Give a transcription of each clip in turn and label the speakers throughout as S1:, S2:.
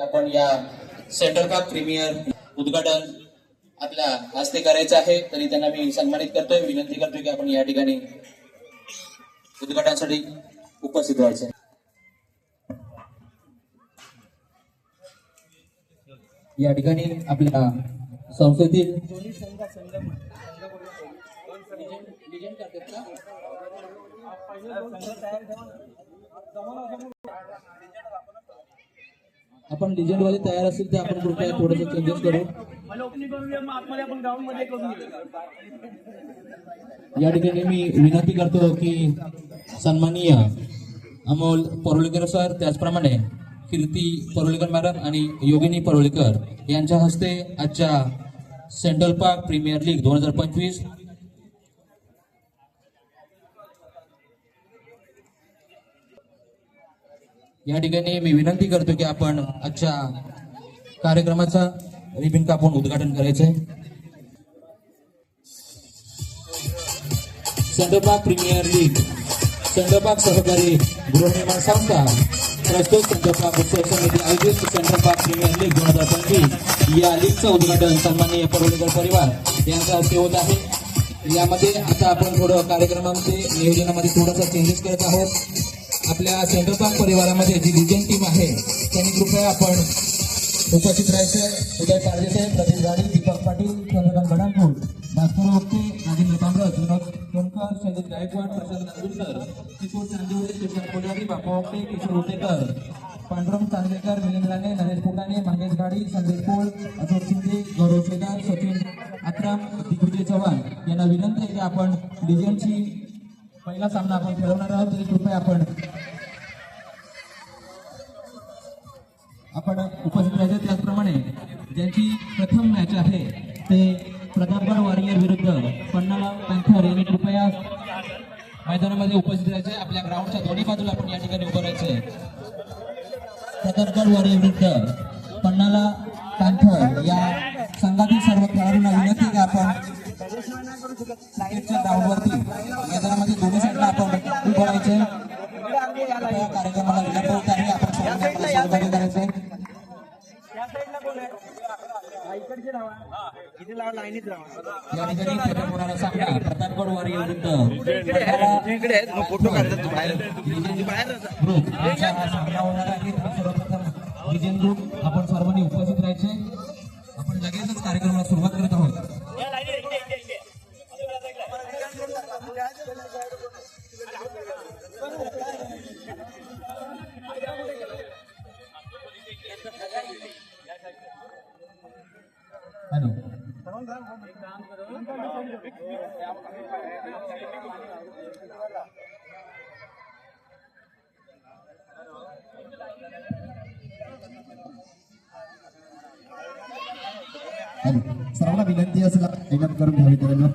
S1: आपण या centre cup premier उद्घाटन आपल्या हस्ते करायचं आहे. तरी त्यांना मी सन्मानित करतोय. विनंती करतोय की आपण या ठिकाणी उद्घाटनासाठी उपस्थित व्हायचे. या ठिकाणी आपल्या संस्थेतील आपण लिजंड वाले तयार असेल ते आपण कृपया थोडस चेंजेस करू. या ठिकाणी मी विनंती करतो की सन्माननीय अमोल परोळेकर सर त्याचप्रमाणे कीर्ती परोळेकर मॅडम आणि योगिनी परोळेकर यांच्या हस्ते आजच्या सेंट्रल पार्क प्रीमियर लीग दोन हजार पंचवीस या ठिकाणी मी विनंती करतो की आपण आजच्या कार्यक्रमाचा रिबिन कापून उद्घाटन करायचंय. चंद्रपाक प्रीमियर लीग चंद्रपाक सहकारी गृहनिर्माण संस्था प्रस्तुत चंद्रबाग उत्सव समिती आयोजित चंद्रपाक प्रीमियर लीग दोन हजार पंचवीस या लीगचं उद्घाटन सन्माननीय परोळेकर परिवार यांच्या हस्ते होत आहे. यामध्ये आता आपण थोडं कार्यक्रमामध्ये नियोजनामध्ये थोडासा चेंजेस करत आहोत. आपल्या चंद्रकांत परिवारामध्ये जी लिजन टीम आहे त्यांनी कृपया आपण उपस्थित राहायचं उदय पारदेसाहेब प्रदीप गाडी दीपक पाटील चंद्रकांत गडांपूर भास्कर वक्ते राजेंद्र तांबरस विनोद सोनकर शैलेश गायकवाड प्रशांत नांदुरकर किशोर चांदिवडे किशोर कोल्हारी बापा वक्ते किशोर उटेकर पांडुरंग चांदेकर मिलिंद राणे नरेश पुटाणे मंगेश गाडी संदेश पोळ अशोक शिंदे गौरव शेदार सचिन अक्रम दिग्विजय चव्हाण यांना विनंती आहे की आपण लिजनची पहिला सामना आपण खेळवणार आहोत तरी कृपया आपण आपण उपस्थित राहायचं. त्याचप्रमाणे ज्यांची प्रथम मॅच आहे ते प्रतापगड वॉरियर विरुद्ध पन्नाला पॅन्थर यांनी कृपया मैदानामध्ये उपस्थित राहायचे. आपल्या ग्राउंडच्या दोन्ही बाजूला आपण या ठिकाणी उभं राहायचे प्रतापगड वॉरियर विरुद्ध पन्नाला पॅन्थर या संघातील सर्व खेळाडूंना विनंती की आपण क्रिकेटच्या ग्राउंडवरती मैदानामध्ये दोन्ही साईडला आपण उभं राहायचे कृपया कार्यक्रमाला विलंब होत आहे आपण सर्वांनी आपलं सहकार्य करायचंय
S2: त्या साईडला कोण आहे हा, इकडचे लावा इथे लावा लाईनीत लावा
S1: या ठिकाणी प्रथम होणारा सामना प्रतापगड वारी विरुद्ध.
S2: फोटो काढतात बाहेर.
S1: ग्रुप यांचा सामना होणार आहे. सर्वप्रथम विजन ग्रुप. आपण सर्वांनी उपस्थित राहायचे. आपण लगेचच कार्यक्रमाला सुरुवात करत आहोत. हॅलो.
S3: सर्वांना विनंती असेल विनंती करून घ्यावी मित्रांनो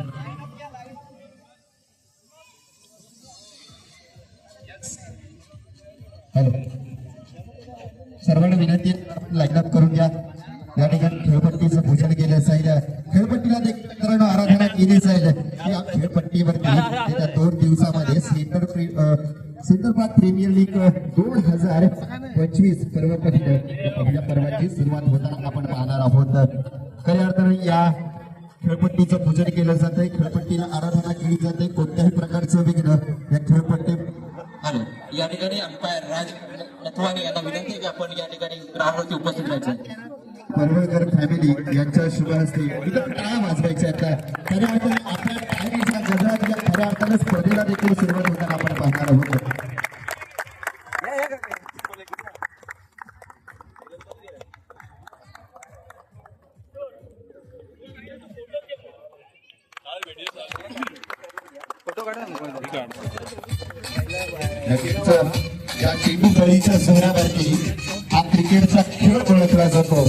S3: खेळपट्टीचं पूजन केलं जाईल. खेळपट्टीला देखील आराधना केली जाईल. या खेळपट्टीवरती दोन दिवसामध्ये सेंटर पार्क प्रीमियर लीग दोन हजार पंचवीस पर्व पहिलं पहिल्या पर्वाची सुरुवात होताना आपण पाहणार आहोत. खऱ्या अर्थाने या खेळपट्टीचं पूजन केलं जातंय. खेळपट्टीला आराधना केली जाते. कोणत्याही प्रकारचं विघ्न या खेळपट्टी
S1: हॅलो या ठिकाणी अंपायर राज नथवानी यांना विनंती आहे की आपण या ठिकाणी ग्राउंडवरती उपस्थित राहायचं.
S3: पडवळकर फॅमिली यांच्या शुभ हस्ते. इथं टाळ्या वाजवायच्या आता खऱ्या अर्थाने आपल्या टाळ्याच्या गजरात या खऱ्या अर्थाने स्पर्धेला देखील सुरुवात होताना आपण पाहणार आहोत. नक्कीच या चेंडू फळीच्या जोरावरती हा क्रिकेटचा खेळ ओळखला जातो.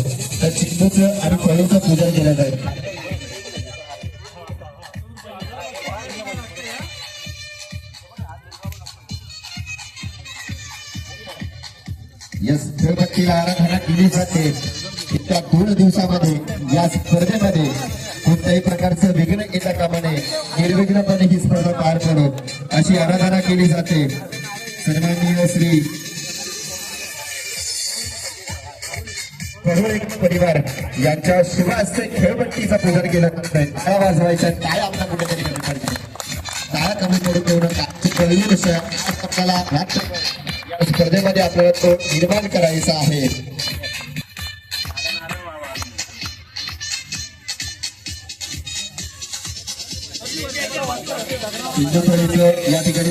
S3: पूजन केलं जाईल. या खेळपट्टीला आराधना केली जाते. इतक्या दोन दिवसामध्ये या स्पर्धेमध्ये कोणत्याही प्रकारचं विघ्न येता कामा नये निर्विघ्नपणे ही स्पर्धा पार पडो. अशी आराधना केली जाते. सन्माननीय श्री परोळे परिवार यांच्या शुभास्ते खेळपट्टीचा पूजन केला जातंय वाजवायचा वाजवायच्या टाळ्या आपल्या कुठेतरी कमी पडतो टाळ्या कमी करून देऊ नका कळली आपल्याला स्पर्धेमध्ये आपल्याला तो निर्माण करायचा आहे. या ठिकाणी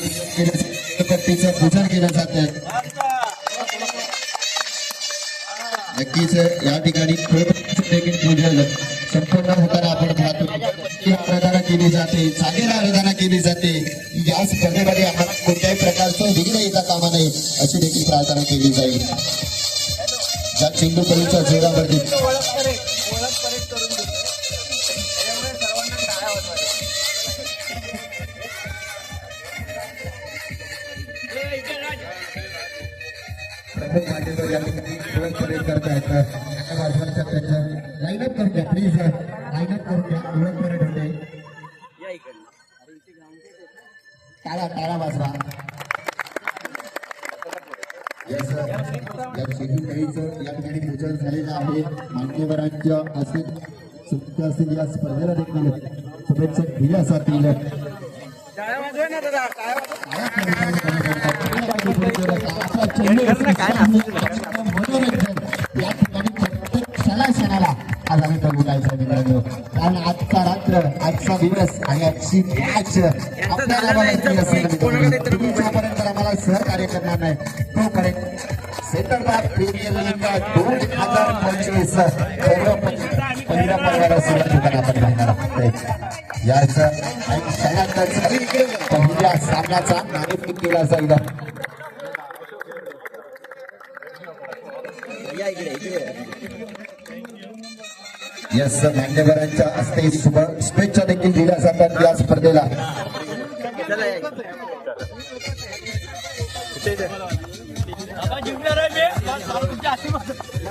S3: पूजन केलं जात आहे नक्कीच या ठिकाणी देखील पूजन संपूर्ण होताना आपण पाहतो. ही आराधना केली जाते चांगली आराधना केली जाते. या स्पर्धेमध्ये आम्हाला कोणत्याही प्रकारचं विघ्न येता कामा नये अशी देखील प्रार्थना केली जाईल. ज्या चेंडू चेंडूपल्लीच्या जोरावरती.
S2: ओळख करेक्ट
S3: प्रमुख मान्यवर करतायत त्यांना वाजवायच्या त्यांच्या लाईनअप करून घ्या प्लीज लाईनअप करून घ्या. ओळख परेड होते
S2: या इकडनं
S3: टाळा टाळा वाजवा. Yes, sir. या शेतीकाळीचं या ठिकाणी पूजन झालेलं आहे. मान्यवरांच्या असेल सुट्ट्या असतील या स्पर्धेला देखील शुभेच्छा दिल्या जातील. मनोरंजन या ठिकाणी प्रत्येक क्षणाक्षणाला आज आम्ही बोलायचं मित्रांनो कारण आजचा रात्र आजचा दिवस आणि आजची मॅच आपल्या गावाला येतली असेल जोपर्यंत आम्हाला सहकार्य करणार नाही तोपर्यंत सेंटर पार्क प्रीमियर लीग दोन हजार पंचवीस पहिल्या पर्वाला सुरुवात होताना आपण पाहणार आहोत. याच काही क्षणातच पहिल्या सामन्याचा नाणेफेक केला जाईल
S2: या इकडे इकडे
S3: यस मान्यवरांच्या हस्ते शुभ शुभेच्छा देखील दिल्या जातात या स्पर्धेला.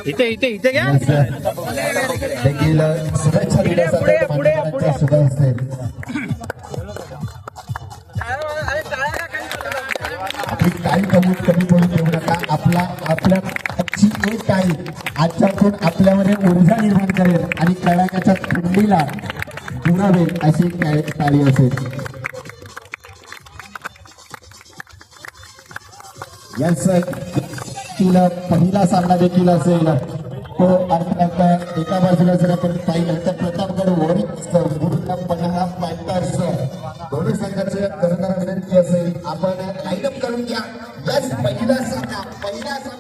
S2: इथे इथे इथे घ्या
S3: देखील शुभेच्छा दिल्या जातात मान्यवरांच्या शुभ हस्ते
S2: काही.
S3: आपली टाळी कमी कमी पडून नका आपला आपल्या ची एक तारीख आजच्यातून आपल्यामध्ये ऊर्जा निर्माण करेल आणि कडाक्याच्या थंडीला दुरावेल अशी एक तारीख असेल. यस तिला पहिला सामना देखील असेल. तो अर्थात एका बाजूला जर आपण पाहिलं तर प्रतापगड वरिष्ठ गुरुला पन्हा फायटर्स दोन्ही संघाचे कर्णधार विनंती असेल. आपण लाईनअप करून घ्या. यस पहिला सामना पहिला सामना.